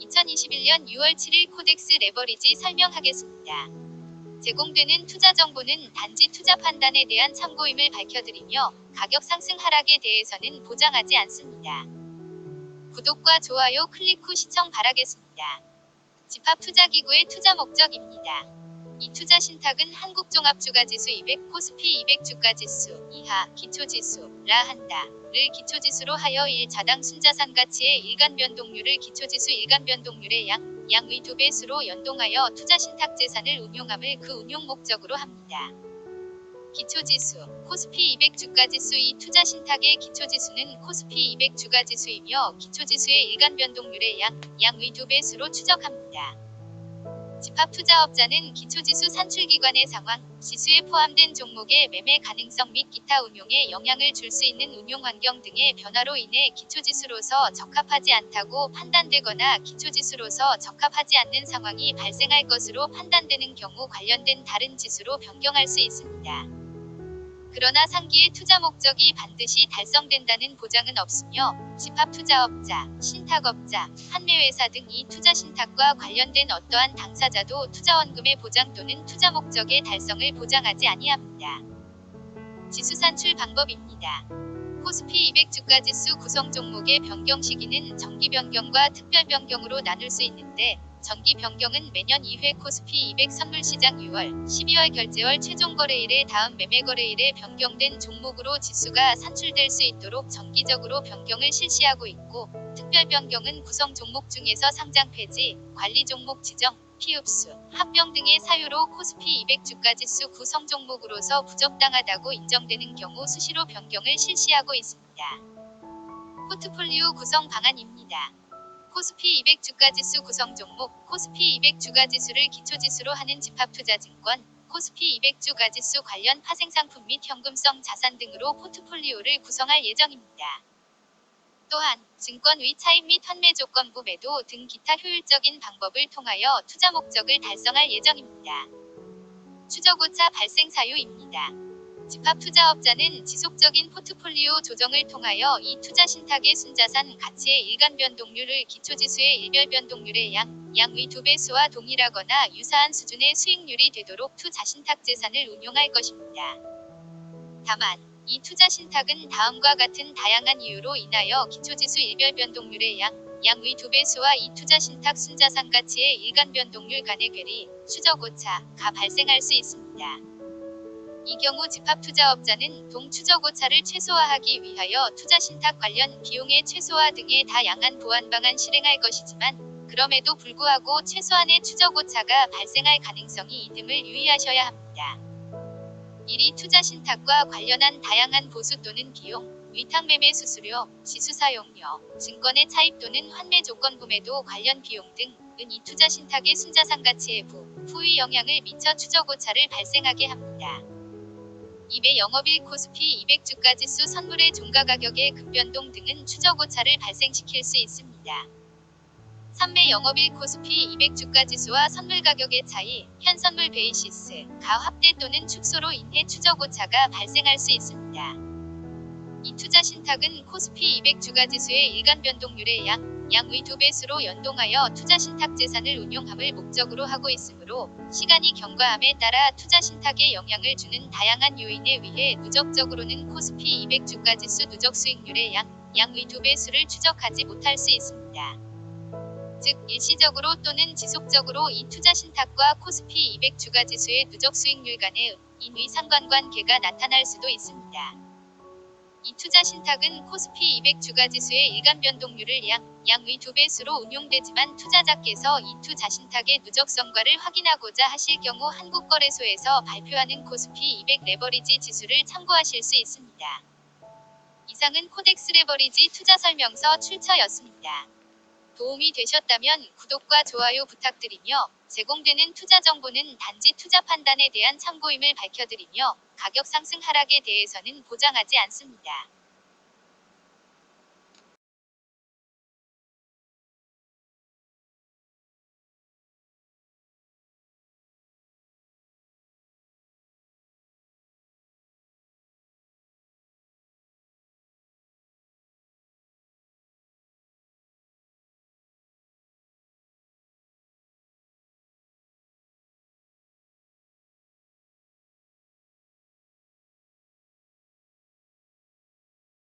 2021년 6월 7일 코덱스 레버리지 설명하겠습니다. 제공되는 투자 정보는 단지 투자 판단에 대한 참고임을 밝혀드리며 가격 상승 하락에 대해서는 보장하지 않습니다. 구독과 좋아요 클릭 후 시청 바라겠습니다. 집합 투자기구의 투자 목적입니다. 이 투자 신탁은 한국종합주가지수 200, 코스피 200 주가지수 이하 기초지수라 한다. 를 기초지수로 하여 1자당 순자산 가치의 일간 변동률을 기초지수 일간 변동률의 양, 양의 두 배수로 연동하여 투자 신탁 재산을 운용함을 그 운용 목적으로 합니다. 기초지수, 코스피 200 주가지수 이 투자 신탁의 기초지수는 코스피 200 주가지수이며 기초지수의 일간 변동률의 양, 양의 두 배수로 추적합니다. 집합 투자업자는 기초지수 산출기관의 상황, 지수에 포함된 종목의 매매 가능성 및 기타 운용에 영향을 줄 수 있는 운용 환경 등의 변화로 인해 기초지수로서 적합하지 않다고 판단되거나 기초지수로서 적합하지 않는 상황이 발생할 것으로 판단되는 경우 관련된 다른 지수로 변경할 수 있습니다. 그러나 상기의 투자 목적이 반드시 달성된다는 보장은 없으며 집합 투자업자, 신탁업자, 판매회사 등 이 투자 신탁과 관련된 어떠한 당사자도 투자원금의 보장 또는 투자 목적의 달성을 보장하지 아니합니다. 지수 산출 방법입니다. 코스피 200 주가지수 구성 종목의 변경 시기는 정기 변경과 특별 변경으로 나눌 수 있는데 정기 변경은 매년 2회 코스피 200 선물시장 6월, 12월 결제월 최종 거래일에 다음 매매 거래일에 변경된 종목으로 지수가 산출될 수 있도록 정기적으로 변경을 실시하고 있고 특별 변경은 구성 종목 중에서 상장 폐지, 관리 종목 지정, 피흡수, 합병 등의 사유로 코스피 200 주가지수 구성 종목으로서 부적당하다고 인정되는 경우 수시로 변경을 실시하고 있습니다. 포트폴리오 구성 방안입니다. 코스피 200 주가지수 구성 종목, 코스피 200 주가지수를 기초지수로 하는 집합투자증권, 코스피 200 주가지수 관련 파생상품 및 현금성 자산 등으로 포트폴리오를 구성할 예정입니다. 또한 증권의 차입 및 환매 조건부 매도 등 기타 효율적인 방법을 통하여 투자 목적을 달성할 예정입니다. 추적오차 발생 사유입니다. 집합 투자업자는 지속적인 포트폴리오 조정을 통하여 이 투자 신탁의 순자산 가치의 일간 변동률을 기초지수의 일별 변동률의 양, 양의 두 배수와 동일하거나 유사한 수준의 수익률이 되도록 투자 신탁 재산을 운용할 것입니다. 다만 이 투자 신탁은 다음과 같은 다양한 이유로 인하여 기초지수 일별 변동률의 양, 양의 두 배수와 이 투자 신탁 순자산 가치의 일간 변동률 간의 괴리, 추적 오차가 발생할 수 있습니다. 이 경우 집합 투자업자는 동추적오차를 최소화하기 위하여 투자 신탁 관련 비용의 최소화 등의 다양한 보완 방안 실행할 것이지만 그럼에도 불구하고 최소한의 추적오차가 발생할 가능성이 있음을 유의하셔야 합니다. 이리 투자 신탁과 관련한 다양한 보수 또는 비용, 위탁 매매 수수료, 지수 사용료, 증권의 차입 또는 환매 조건 구매도 관련 비용 등은 이 투자 신탁의 순자산 가치에 부, 후의 영향을 미쳐 추적오차를 발생하게 합니다. 이배 영업일 코스피 200 주가지수 선물의 종가 가격의 급변동 등은 추적오차를 발생시킬 수 있습니다. 3매 영업일 코스피 200 주가지수와 선물 가격의 차이, 현 선물 베이시스가 확대 또는 축소로 인해 추적오차가 발생할 수 있습니다. 이 투자 신탁은 코스피 200 주가지수의 일간 변동률의 양, 양의 두 배수로 연동하여 투자 신탁 재산을 운용함을 목적으로 하고 있으므로 시간이 경과함에 따라 투자 신탁에 영향을 주는 다양한 요인에 의해 누적적으로는 코스피 200 주가 지수 누적 수익률의 양, 양의 두 배수를 추적하지 못할 수 있습니다. 즉 일시적으로 또는 지속적으로 이 투자 신탁과 코스피 200 주가 지수의 누적 수익률 간의 인위 상관관계가 나타날 수도 있습니다. 이 투자 신탁은 코스피 200 주가지수의 일간 변동률을 양, 양의 두 배수로 운용되지만 투자자께서 이 투자 신탁의 누적 성과를 확인하고자 하실 경우 한국거래소에서 발표하는 코스피 200 레버리지 지수를 참고하실 수 있습니다. 이상은 코덱스 레버리지 투자 설명서 출처였습니다. 도움이 되셨다면 구독과 좋아요 부탁드리며 제공되는 투자 정보는 단지 투자 판단에 대한 참고임을 밝혀드리며 가격 상승 하락에 대해서는 보장하지 않습니다.